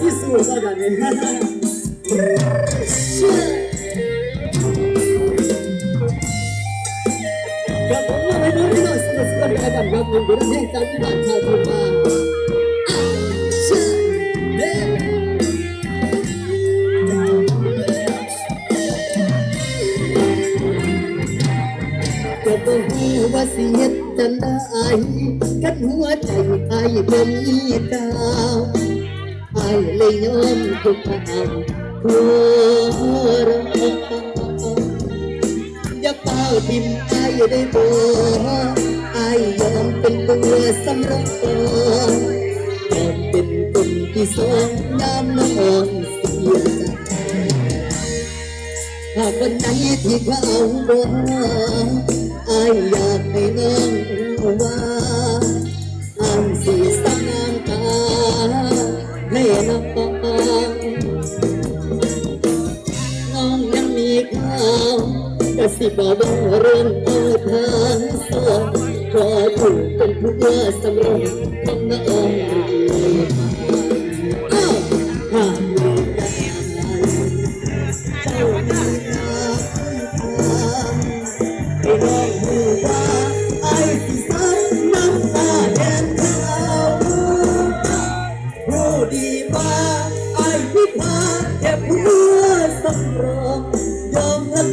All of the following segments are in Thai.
มีสูตรแล้วกันเนี่ยครับผมมาไปดูที่เราสนุกสนานกันครับผมดูเพลงจากที่บ้านชาวทุ่งมาเชื่อเด้ก็บ่ฮู้ว่าสิเฮ็ดจังได๋กันหัวใจอ้ายบ่มีดาว เลยยอมทุกทางทั่วรักอย่าเป่าทิมไอ้ได้บ่ไอ้ยอมเป็นตัวสำรองยอมเป็นคนที่สองยามน้องเสียใจหากวันไหนที่เขาเอาไออยากให้น้องว่า ก็สิบาว่าเรื่องอาทางสวงขอถูกเป็นผู้ว่าสำรองต้องน้องอ้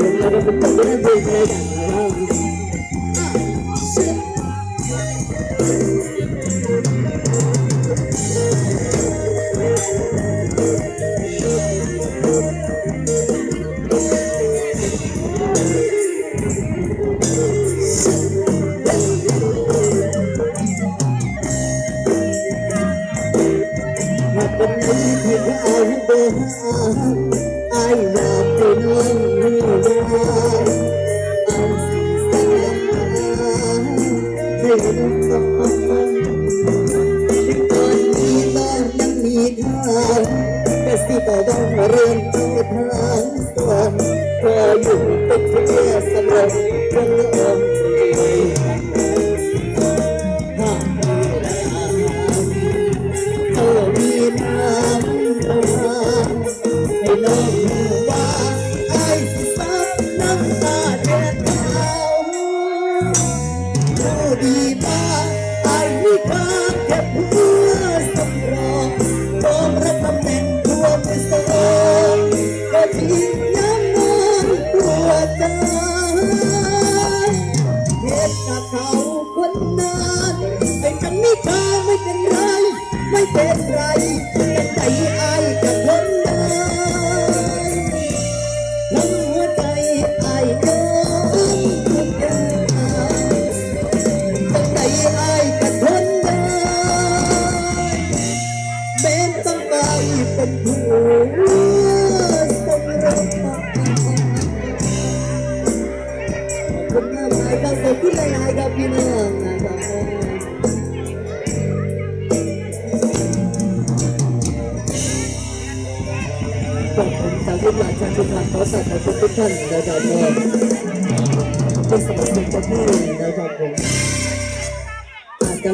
ครั วันนี้ที่เขาเดินไอ้อยากให้น้องรู้ว่าไอ้สิสัญญาให้น้องฟังถึงตอนนี้น้องยังมีทางแต่สิบอกว่าเรื่องตัวทางสองพออยู่เป็นเพื่อสำหรับคนอ่อน ไอ้จะมีค่าไม่เป็นไร ไม่เป็นไรแต่ใจไอ้กับคนนั้น พี่น้องนะครับขอบคุณสาวทุกหลานชาวทุกหลานขอสัตย์ขอบคุณทุกท่านนะครับผมเป็นสมาชิกที่นะครับผมอาจจะ